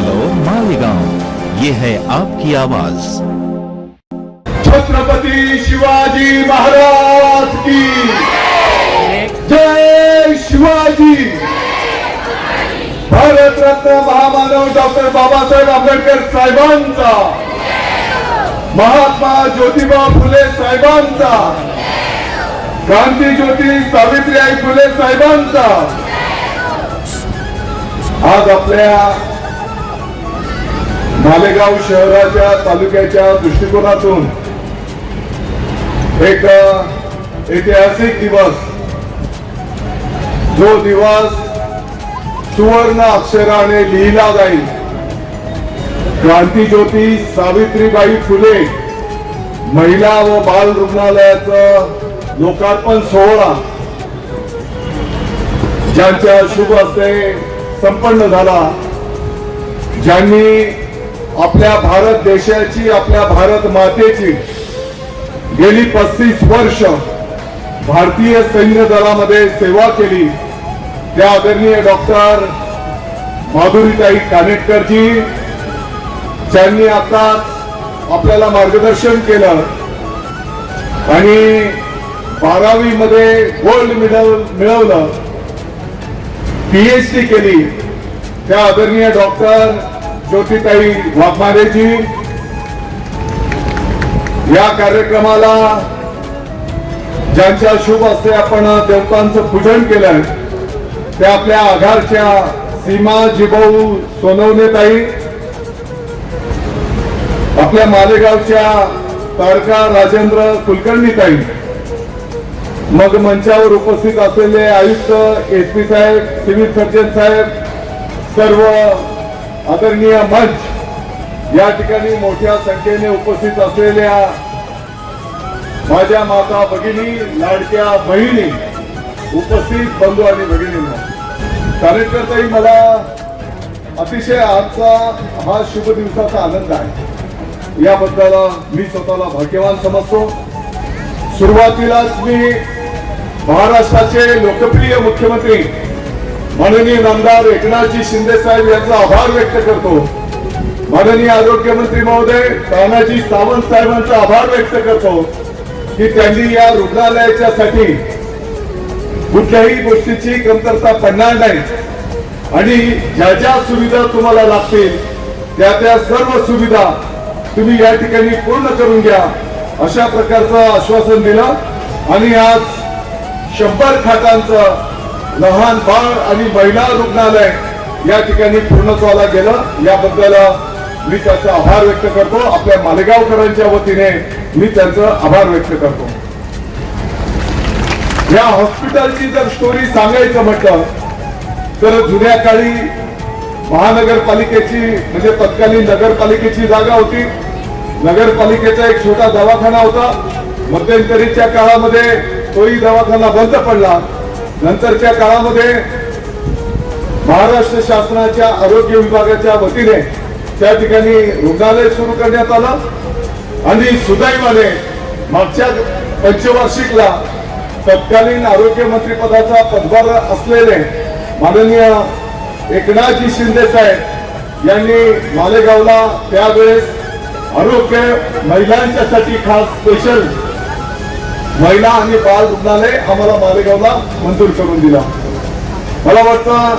Hello, Malegaon. ये है आपकी आवाज़। छत्रपति शिवाजी महाराज की। जय शिवाजी। भारत रत्न महामानव डॉक्टर बाबासाहेब आंबेडकर साहेबांचा। महात्मा ज्योतिबा फुले साहेबांचा। क्रांती ज्योती सावित्रीबाई फुले साहेबांचा। आज आपल्या मालेगाव शहराच्या तालुक्याच्या दृष्टिकोनातून एक ऐतिहासिक दिवस. जो दिवस सुवर्ण अक्षराने लिहिला जाईल. क्रांतीज्योती सावित्रीबाई फुले महिला व बाल रुग्णालयाचं लोकार्पण सोहळा ज्यांच्या शुभ हस्ते संपन्न झाला. ज्यांनी आपल्या भारत देशाची आपल्या भारत मातेची गेली पस्तीस वर्ष भारतीय सैन्य दलामध्ये सेवा केली. त्या आदरणीय डॉक्टर माधुरीताई कानेटकरजी ज्यांनी आता आपल्याला मार्गदर्शन केलं आणि बारावी मध्ये गोल्ड मेडल मिळवलं पीएच डी केली. त्या आदरणीय डॉक्टर ज्योतिताई वाघमारेजी या कार्यक्रमाला ज्यांच्या शुभ असते आपण देवतांचं पूजन केलंय ते आपल्या आघारच्या सीमा जिभाऊ सोनवणेताई आपल्या मालेगावच्या तारका राजेंद्र कुलकर्णीताई मग मंचावर उपस्थित असलेले आयुक्त एस पी साहेब सिव्हिल सर्जन साहेब सर्व आदरणीय मंच या ठिकाणी मोठ्या संख्येने उपस्थित असलेल्या माझ्या माता भगिनी लाडक्या बहिणी उपस्थित बंधू आणि भगिनींना कार्यकर्ताही मला अतिशय आजचा हा शुभ दिवसाचा आनंद आहे. याबद्दल मी स्वतःला भाग्यवान समजतो. सुरुवातीलाच मी महाराष्ट्राचे लोकप्रिय मुख्यमंत्री माननीय नामदार एकनाथजी शिंदे साहेब यांचा आभार व्यक्त करतो. माननीय आरोग्यमंत्री महोदय तानाजी सावंत साहेबांचा आभार व्यक्त करतो की त्यांनी या रुग्णालयाच्या साठी कुठल्याही गोष्टीची कमतरता पडणार नाही. आणि ज्या ज्या सुविधा तुम्हाला लागतील त्या त्या सर्व सुविधा तुम्ही या ठिकाणी पूर्ण करून घ्या अशा प्रकारचं आश्वासन दिलं. आणि आज शंभर खाटांचं लहान बाळ आणि महिला रुग्णालय या ठिकाणी पूर्णत्वाला गेलं. याबद्दल मी त्याचा आभार व्यक्त करतो. आपल्या मालेगावकरांच्या वतीने मी त्यांचं आभार व्यक्त करतो. या हॉस्पिटलची जर स्टोरी सांगायचं म्हटलं तर जुन्या काळी महानगरपालिकेची म्हणजे तत्कालीन नगरपालिकेची जागा होती. नगरपालिकेचा एक छोटा दवाखाना होता. मध्यंतरीच्या काळामध्ये तोही दवाखाना बंद पडला. नंतरच्या काळामध्ये महाराष्ट्र शासनाच्या आरोग्य विभागाच्या वतीने त्या ठिकाणी रुग्णालय सुरू करण्यात आलं. आणि सुदैवाने मागच्या पंचवार्षिकला तत्कालीन आरोग्य मंत्री पदाचा पदभार असलेले माननीय एकनाथजी शिंदे साहेब यांनी मालेगावला त्यावेळेस आरोग्य महिलांच्यासाठी खास स्पेशल महिला आणि बाल रुग्णालय आम्हाला मालेगावला मंजूर करून दिला. मला वाटतं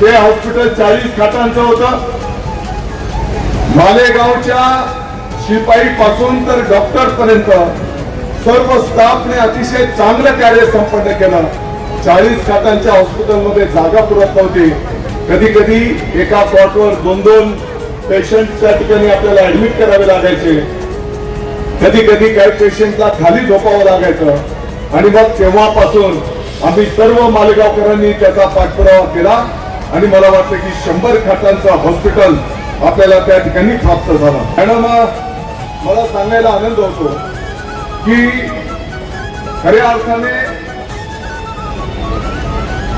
ते हॉस्पिटल चाळीस खाटांचं होतं. मालेगावच्या शिपाई पासून तर डॉक्टर पर्यंत सर्व स्टाफने अतिशय चांगलं कार्य संपन्न केलं. चाळीस खाटांच्या हॉस्पिटलमध्ये जागा पुरत नव्हती. कधी कधी एका प्लॉटवर दोन दोन पेशंटच्या ठिकाणी आपल्याला ऍडमिट करावे लागायचे. कधी कधी काही पेशंटला खाली झोपावं लागायचं. आणि मग तेव्हापासून आम्ही सर्व मालेगावकरांनी त्याचा पाठपुरावा केला. आणि मला वाटतं की शंभर खाटांचं हॉस्पिटल आपल्याला त्या ठिकाणी प्राप्त झालं. मॅडम मला सांगायला आनंद होतो की खऱ्या अर्थाने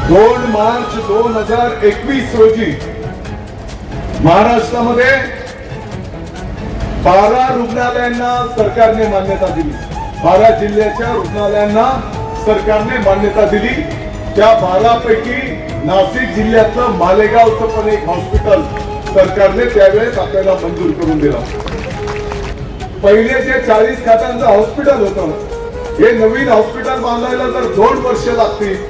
दोन मार्च दोन हजार एकवीस रोजी महाराष्ट्रामध्ये बारा रुग्णालयांना सरकारने मान्यता दिली. बारा जिल्ह्याच्या रुग्णालयांना सरकारने मान्यता दिली. त्या बारा पैकी नाशिक जिल्ह्यातलं मालेगावचं पण एक हॉस्पिटल सरकारने त्यावेळेस आपल्याला मंजूर करून दिला. पहिले जे चाळीस खाटांचं हॉस्पिटल होत हे नवीन हॉस्पिटल बांधायला जर दोन वर्ष लागतील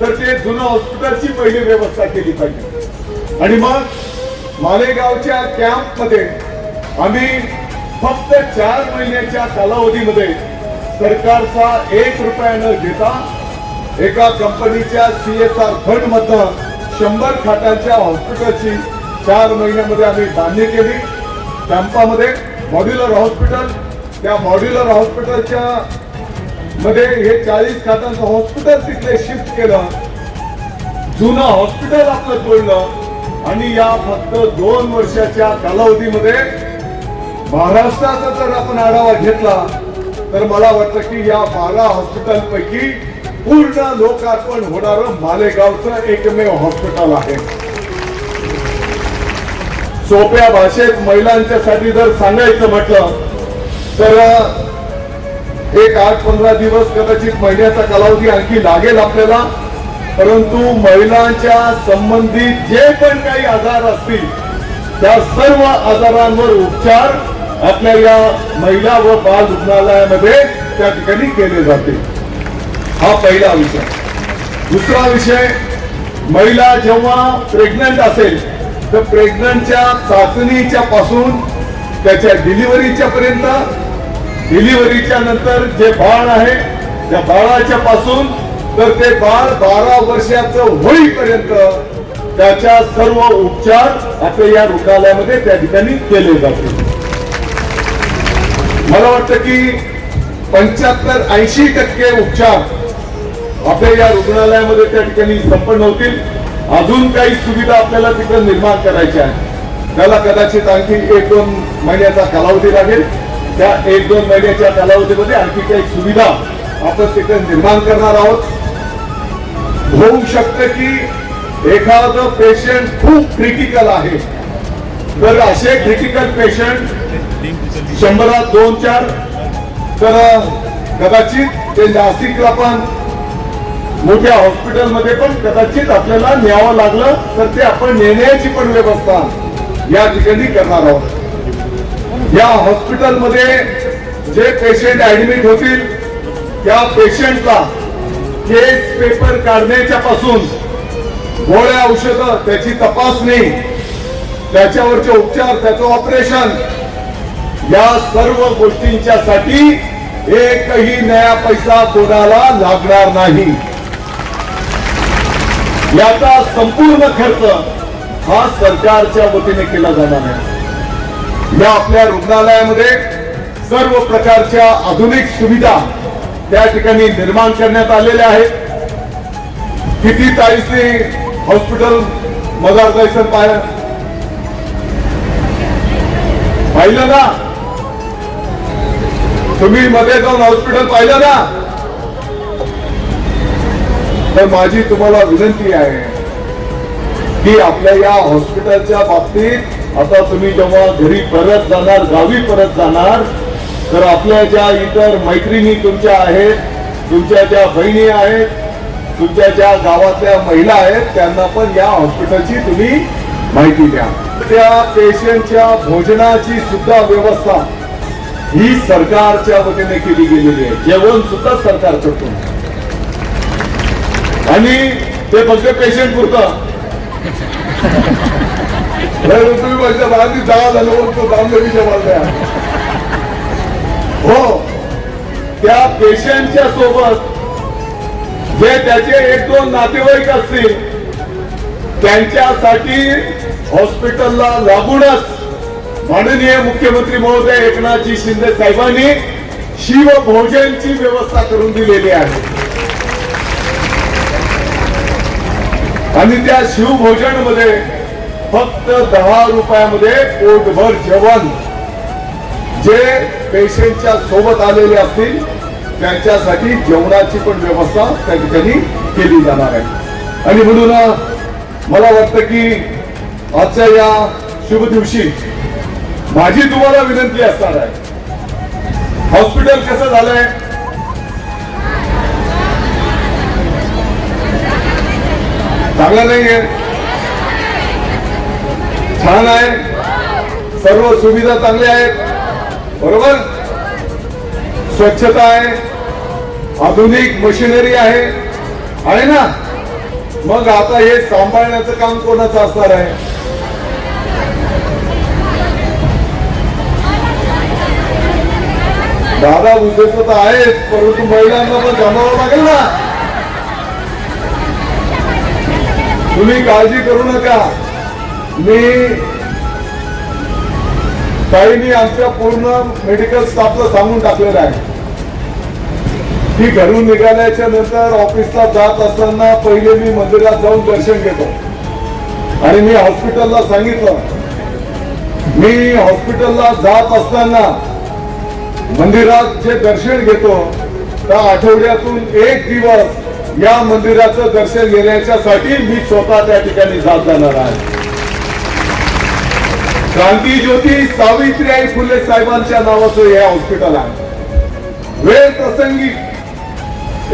तर ते जुनं हॉस्पिटलची पहिली व्यवस्था केली पाहिजे. आणि मग मालेगावच्या कॅम्पमध्ये आम्ही फक्त चार महिन्याच्या कालावधीमध्ये सरकारचा एक रुपया न घेता एका कंपनीच्या सी एस आर फंड मधनं शंभर खाटांच्या हॉस्पिटलची चार महिन्यामध्ये आम्ही बांधणी केली. कॅम्पामध्ये मॉड्युलर हॉस्पिटल त्या मॉड्युलर हॉस्पिटलच्या मध्ये हे चाळीस खाटांचं हॉस्पिटल तिथले शिफ्ट केलं. जुनं हॉस्पिटल आपलं तोडलं आणि या फक्त दोन वर्षाच्या कालावधीमध्ये महाराष्ट्राचा जर आपण आढावा घेतला तर मला वाटतं की या बारा हॉस्पिटल पैकी पूर्ण लोकार्पण होणार मालेगावचं एकमेव हॉस्पिटल आहे. सोप्या भाषेत महिलांच्यासाठी जर सांगायचं म्हटलं तर एक आठ पंधरा दिवस कदाचित महिन्याचा कालावधी आणखी लागेल आपल्याला परंतु महिलांच्या संबंधित जे पण काही आजार असतील त्या सर्व आजारांवर उपचार आपल्या या महिला व बाल रुग्णालयामध्ये त्या ठिकाणी केले जाते. हा पहिला विषय. दुसरा विषय महिला जेव्हा प्रेग्नंट असेल तर प्रेग्नंटच्या चाचणीच्या पासून त्याच्या डिलिव्हरीच्या पर्यंत डिलिव्हरीच्या नंतर जे बाळ आहे त्या बाळाच्या पासून तर ते बाळ बारा वर्षाचं होईपर्यंत त्याच्या सर्व उपचार आपल्या या रुग्णालयामध्ये त्या ठिकाणी केले जातील मला वाटतं की पंच्याहत्तर ऐंशी टक्के उपचार आपल्या या रुग्णालयामध्ये त्या ठिकाणी संपन्न होतील. अजून काही सुविधा आपल्याला तिकडे निर्माण करायच्या आहेत. त्याला कदाचित आणखी एक दोन महिन्याचा कालावधी लागेल. त्या एक दोन महिन्याच्या कालावधीमध्ये आणखी काही सुविधा आपण तिकडे निर्माण करणार आहोत. होऊ शकतं की एखादं पेशंट खूप क्रिटिकल आहे. तर असे क्रिटिकल पेशंट शंभरात दोन चार. तर कदाचित ते नाशिकला पण मोठ्या हॉस्पिटलमध्ये पण कदाचित आपल्याला न्यावं लागलं तर ते आपण नेण्याची पण व्यवस्था या ठिकाणी करणार आहोत. या हॉस्पिटलमध्ये जे पेशंट ऍडमिट होतील त्या पेशंटला केस पेपर काढण्याच्या पासून गोळ्या औषधं त्याची तपासणी त्याच्यावरचे उपचार त्याचं ऑपरेशन या सर्व गोष्टींच्या साठी एकही नया पैसा कोणाला लागणार नाही. याचा संपूर्ण खर्च हा सरकारच्या वतीने केला जाणार आहे. या आपल्या रुग्णालयामध्ये सर्व प्रकारच्या आधुनिक सुविधा त्या ठिकाणी निर्माण करण्यात आलेल्या आहेत. किती तारीखने हॉस्पिटल मदार जायचं पाहिलं ना? तुम्ही मध्ये जाऊन हॉस्पिटल पाहिलं ना? तर माझी तुम्हाला विनंती आहे की आपल्या या हॉस्पिटलच्या बाबतीत आता तुम्ही जेव्हा घरी परत जाणार गावी परत जाणार तर आपल्या ज्या इतर मैत्रिणी तुमच्या आहेत तुमच्या ज्या बहिणी आहेत तुमच्या ज्या गावातल्या महिला आहेत त्यांना पण या हॉस्पिटलची तुम्ही माहिती द्या. त्या पेशंटच्या भोजनाची सुद्धा व्यवस्था ही सरकारच्या वतीने केली गेलेली आहे. जेवण सुद्धा सरकार करतो. आणि ते फक्त पेशंट पुरतं. तुम्ही माझ्या बाजू दहा झालं दामदेवीच्या हो. त्या पेशंटच्या सोबत जे त्याचे एक दोन नातेवाईक असतील त्यांच्यासाठी हॉस्पिटलला लागूनच माननीय मुख्यमंत्री महोदय एकनाथजी शिंदे साहेबांनी शिवभोजनची व्यवस्था करून दिलेली आहे. आणि त्या शिवभोजनमध्ये फक्त दहा रुपयामध्ये पोटभर जेवण जे पेशंटच्या सोबत आलेले असतील त्यांच्यासाठी जेवणाची पण व्यवस्था त्या ठिकाणी केली जाणार आहे. आणि म्हणून मला वाटतं की आजच्या या शुभ दिवशी माझी तुम्हाला विनंती असणार आहे. हॉस्पिटल कसं झालंय? चांगलं नाहीये. छान आहे. सर्व सुविधा चांगल्या आहेत. बरोबर? स्वच्छता आहे. आधुनिक मशिनरी आहे. आहे ना? मग आता हे सांभाळण्याचं काम कोणाचं असणार आहे? दादा उद्देश तर आहेत परंतु महिलांना पण जमावं लागेल ना. तुम्ही काळजी करू नका. मी ताईंनी आमच्या पूर्ण मेडिकल स्टाफला सांगून टाकलेलं आहे. की घरून निघाल्याच्या नंतर ऑफिसला जात असताना पहिले मी मंदिरात जाऊन दर्शन घेतो. आणि मी हॉस्पिटलला सांगितलं. मी हॉस्पिटलला जात असताना मंदिरात जे दर्शन घेतो त्या आठवड्यातून एक दिवस या मंदिराचं दर्शन घेण्याच्यासाठी मी स्वतः त्या ठिकाणी जात जाणार आहे. क्रांती ज्योती सावित्रीबाई फुले साहेबांच्या नावाचं हे हॉस्पिटल आहे. वेळ प्रसंगी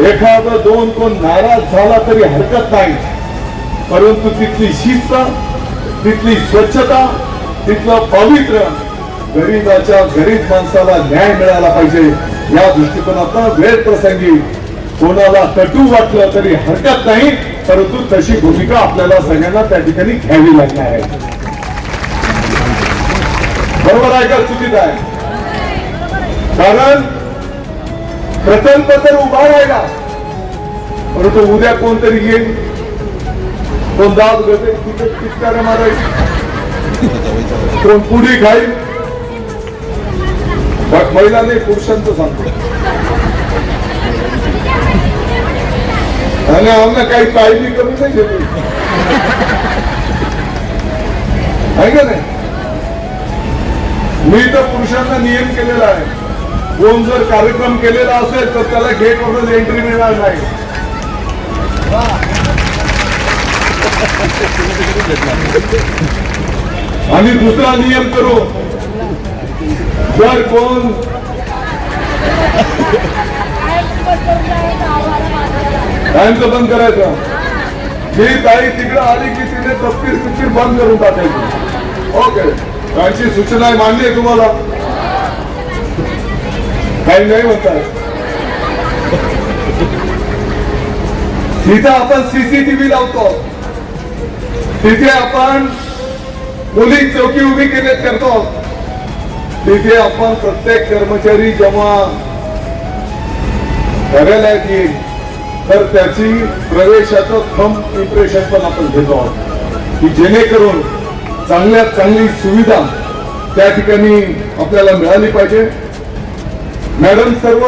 एखादं दोन कोण नाराज झाला तरी हरकत नाही. परंतु तिथली शिस्त तिथली स्वच्छता तिथलं पवित्र गरीबाच्या गरीब माणसाला न्याय मिळाला पाहिजे या दृष्टिकोनातून वेळ प्रसंगी कोणाला कटू वाटलं तरी हरकत नाही परंतु तशी भूमिका आपल्याला सगळ्यांना त्या ठिकाणी घ्यावी लागणार आहे. बरोबर आहे का चुकीचं आहे? कारण प्रकल्प तर उभा राहिला परंतु उद्या कोणतरी येईल. कोण दाब घेते तिथे पिचकाऱ्या मारायची. कोण पुढी खाईल महिला नाही पुरुषांचं सांगतो. आणि आम्हाला काही काळजी करू नाही घेतली आहे का नाही? मी तर पुरुषांना नियम केलेला आहे. कोण जर कार्यक्रम केलेला असेल तर त्याला गेट वरून एंट्री मिळणार नाही. आणि दुसरा नियम करू. जर कोण टाइमचं बंद करायचं मी ताई तिकडे आली की तिने तपकीर पिपकीर बंद करून टाकायची. ओके. त्यांची सूचना आहे मान्य आहे तुम्हाला? काही नाही म्हणताय. तिथे आपण सीसीटीव्ही लावतो. तिथे आपण पोलीस चौकी उभी केले करतो. तिथे आपण प्रत्येक कर्मचारी जेव्हा कार्यालयात येईल तर त्याची प्रवेशाचं थंब इम्प्रेशन पण आपण घेतो आहोत. की जेणेकरून चांगल्यात चांगली सुविधा त्या ठिकाणी आपल्याला मिळाली पाहिजे. मॅडम सर्व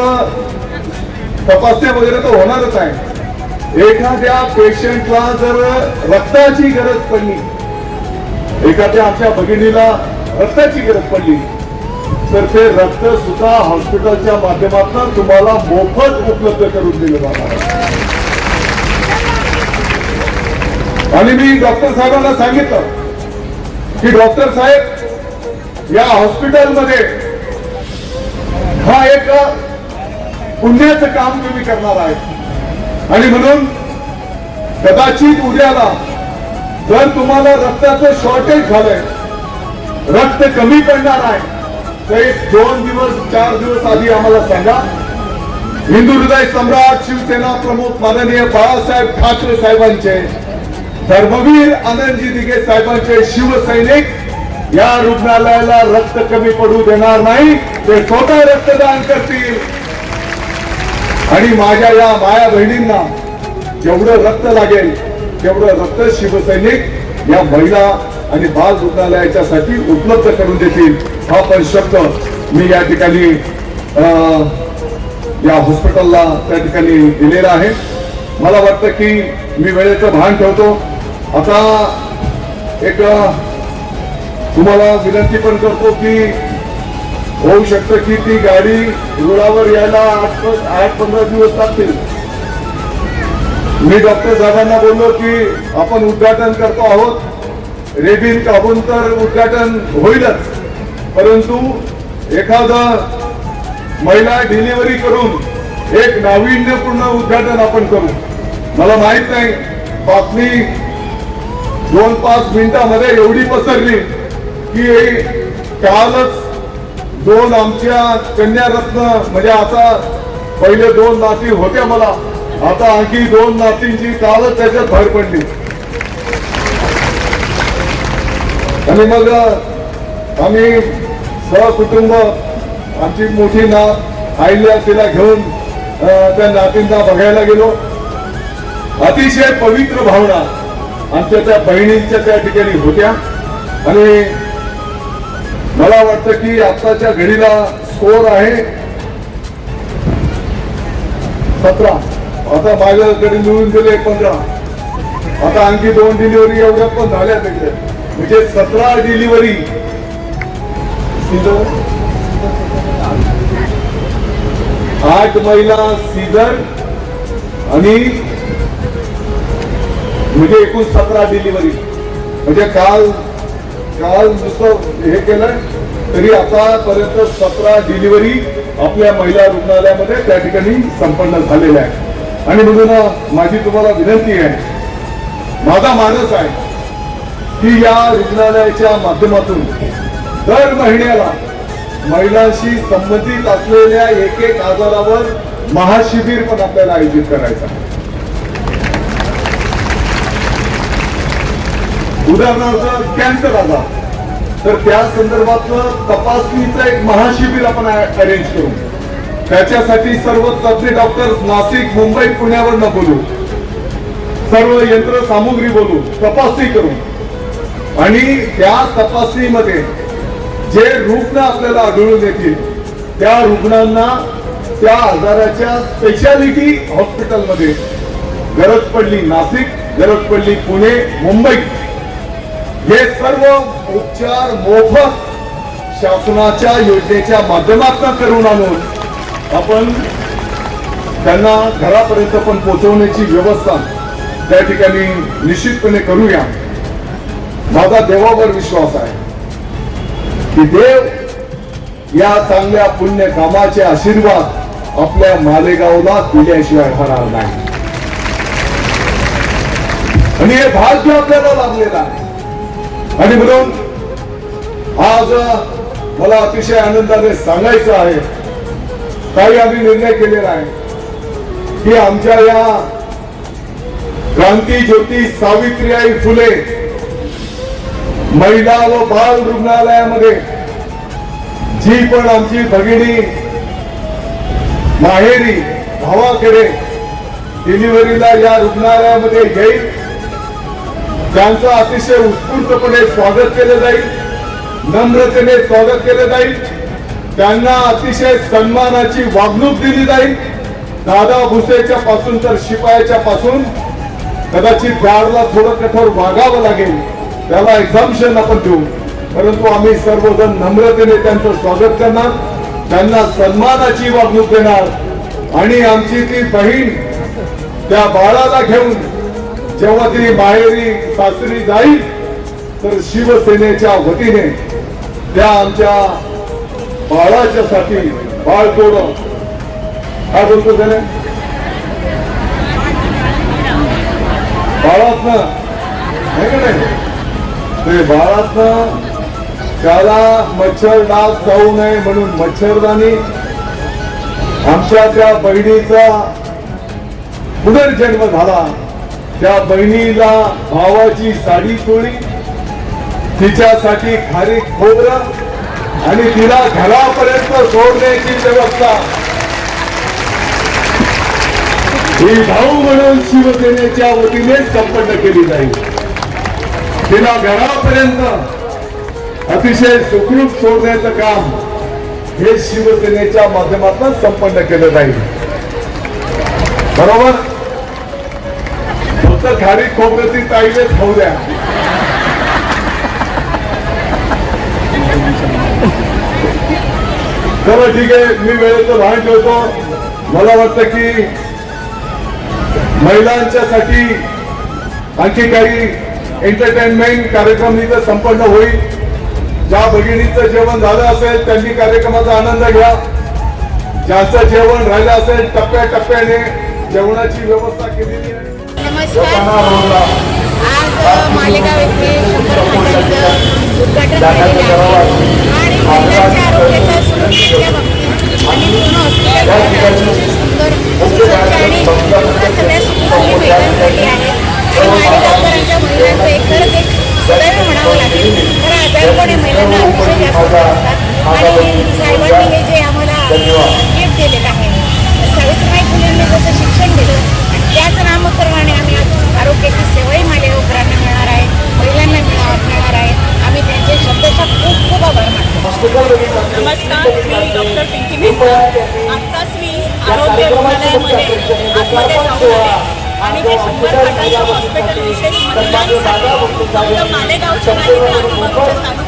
तपासण्या वगैरे तर होणारच आहे. एखाद्या पेशंटला जर रक्ताची गरज पडली एखाद्या आमच्या भगिनीला रक्ताची गरज पडली तर ते रक्त सुद्धा हॉस्पिटलच्या माध्यमातून तुम्हाला मोफत उपलब्ध करून दिलं जाणार आणि मी डॉक्टर साहेबांना सांगितलं की डॉक्टर साहेब या हॉस्पिटलमध्ये हा एक पुण्याचं काम तुम्ही करणार आहे आणि म्हणून कदाचित उद्याला जर तुम्हाला रक्ताचं शॉर्टेज झालंय रक्त कमी पडणार आहे काही दोन दिवस चार दिवस आधी आम्हाला सांगा. हिंदू हृदय सम्राट शिवसेना प्रमुख माननीय बाळासाहेब ठाकरे साहेबांचे धर्मवीर आनंदजी दिघे साहेबांचे शिवसैनिक या रुग्णालयाला रक्त कमी पडू देणार नाही ते स्वतः रक्तदान करतील. आणि माझ्या या माया बहिणींना जेवढं रक्त लागेल तेवढं रक्त शिवसैनिक या महिला आणि बाल रुग्णालयाच्या साठी उपलब्ध करून देतील. हा पण शब्द मी या ठिकाणी अं, या हॉस्पिटलला त्या ठिकाणी दिलेला आहे. मला वाटतं की मी वेळेचं भान ठेवतो. आता एक तुम्हाला विनंती पण करतो की होऊ शकतं की ती गाडी रुळावर यायला आठ आठ पंधरा दिवस लागतील. मी डॉक्टर साहेबांना बोललो की आपण उद्घाटन करतो आहोत. रेबिन काबून तर उद्घाटन होईलच. परंतु एखादा महिला डिलिव्हरी करून एक नाविन्यपूर्ण उद्घाटन आपण करू. मला माहीत नाही बातमी दोन पाच मिनिटामध्ये एवढी पसरली की कालच दोन आमच्या कन्यारत्न म्हणजे आता पहिले दोन नाती होत्या मला आता आणखी दोन नातींची कालच त्याच्यात भर पडली. आणि मग आम्ही सहकुटुंब आमची मोठी नात आईल्या तिला घेऊन त्या नातींना बघायला गेलो. अतिशय पवित्र भावना आमच्या त्या बहिणींच्या त्या ठिकाणी होत्या. आणि मला वाटतं की आत्ताच्या घडीला स्कोर आहे. सतरा. आता माझ्याकडे मिळून गेले पंधरा. आता आणखी दोन डिलिव्हरी एवढ्या पण झाल्या तिकडे म्हणजे सतरा डिलिव्हरी आठ महिला सीझर आणि म्हणजे एकूण सतरा डिलिव्हरी. म्हणजे काल काल नुसतं हे केलं तरी आतापर्यंत सतरा डिलिव्हरी आपल्या महिला रुग्णालयामध्ये त्या ठिकाणी संपन्न झालेल्या आहे आणि म्हणून माझी तुम्हाला विनंती आहे माझा मानस आहे की या रुग्णालयाच्या माध्यमातून दर महिन्याला महिलांशी संबंधित असलेल्या एक एक आजारावर महाशिबिर पण आपल्याला आयोजित करायचं आहे. उदाहरणार्थ कॅन्सर आजार. तर त्या संदर्भातलं तपासणीचं एक महाशिबिर आपण अरेंज करू. त्याच्यासाठी सर्व तज्ञ डॉक्टर नाशिक मुंबई पुण्यावर न बोलू. सर्व यंत्र सामुग्री बोलू. तपासणी करू. आणि त्या तपासणीमध्ये जे रुग्ण आपल्याला आढळून येतील त्या रुग्णांना त्या आजाराच्या स्पेशालिटी हॉस्पिटलमध्ये गरज पडली नाशिक गरज पडली पुणे मुंबई. हे सर्व उपचार मोफत शासनाच्या योजनेच्या माध्यमातून करून आणून आपण त्यांना घरापर्यंत पण पोहोचवण्याची व्यवस्था त्या ठिकाणी निश्चितपणे करूया. माझा देवावर विश्वास आहे. की देव या चांगल्या पुण्य कामाचे आशीर्वाद आपल्या मालेगावला दिल्याशिवाय होणार नाही. आणि हे भाग्य आपल्याला लाभलेलं आहे. आणि म्हणून आज मला अतिशय आनंदाने सांगायचं आहे काही आम्ही निर्णय केलेला आहे की आमच्या या क्रांती ज्योती सावित्रीबाई फुले महिला व बाल रुग्णालयामध्ये जी पण आमची भगिनी माहेरी भावाकडे डिलिव्हरीला या रुग्णालयामध्ये येईल. त्यांचं अतिशय उत्स्फूर्तपणे स्वागत केलं जाईल. नम्रतेने स्वागत केलं जाईल. त्यांना अतिशय सन्मानाची वागणूक दिली जाईल. दादा भुसेच्या पासून तर शिपायाच्या पासून कदाचित गाडला थोडं कठोर वागावं लागेल. त्याला एक्झाम्शन आपण देऊ. परंतु आम्ही सर्वजण नम्रतेने त्यांचं स्वागत करणार त्यांना सन्मानाची वागणूक देणार आणि आमची ती बहीण त्या बाळाला घेऊन जेव्हा ती माहेरी सासरी जाईल तर शिवसेनेच्या वतीने त्या आमच्या बाळाच्या साठी बाळ तोड. काय बोलतो त्याने? बाळातनं आहे का नाही? ते बाळातनं त्याला मच्छर डाग जाऊ नये म्हणून मच्छरदानी आमच्या त्या बहिणीचा पुनर्जन्म झाला. त्या बहिणीला भावाची साडी चोळी तिच्यासाठी खारी खोबरं आणि तिला घरापर्यंत सोडण्याची व्यवस्था. ही भाऊ म्हणून शिवसेनेच्या वतीने संपन्न केली जाईल. तिला घरापर्यंत अतिशय सुखरूप सोडण्याचं काम हे शिवसेनेच्या माध्यमातून संपन्न केलं जाईल. बरोबर? फक्त खाडी खोबऱ्याची ताईले खाऊ द्या. चला ठीक आहे मी वेळेचं भान ठेवतो. मला वाटतं की महिलांच्यासाठी आणखी काही एंटरटेनमेंट कार्यक्रम इथं संपन्न होईल ज्या भगिनीचं जेवण झालं असेल त्यांनी कार्यक्रमाचा आनंद घ्या. ज्याचं जेवण राहिलं असेल टप्प्या टप्प्याने जेवणाची व्यवस्था केलेली आहे. नमस्कार. आज मालेगाव येथे उद्घाटन केलेले आहे आणि महिलांच्या आरोग्याच्या सुरक्षेच्या बाबतीत आणि पूर्ण हॉस्पिटल अतिशय सुंदर सुसज्ज आणि पूर्ण सगळ्या सुखसोयी महिलांसाठी आहेत आणि मालेगावकरांच्या महिलांचं एकतरच एक सुदैव म्हणावं लागेल आजारपणे महिलांना अतिशय जास्त असतात आणि साहेबांनी हे जे आम्हाला गिफ्ट दिलेलं आहे सावित्रीबाई फुलेंनी जसं शिक्षण दिलं आणि त्याच नामकरणाने आम्ही आज आरोग्याची सेवाही मालेगावकरांना मिळणार आहे महिलांना मिळणार मिळणार आहे. आम्ही त्यांचे शब्दशः खूप खूप आभार मानतो. नमस्कार मी डॉक्टर पिंकी मेहता आत्ताच मी आरोग्य रुग्णालयामध्ये आतमध्ये जाऊन आले आणि हे शंभर खाटांचं हॉस्पिटल विशेष महिलांसाठी फक्त मालेगावच्या नाही तर आजूबाजूच्या तालुक्याच्या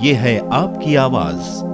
ये है आपकी आवाज।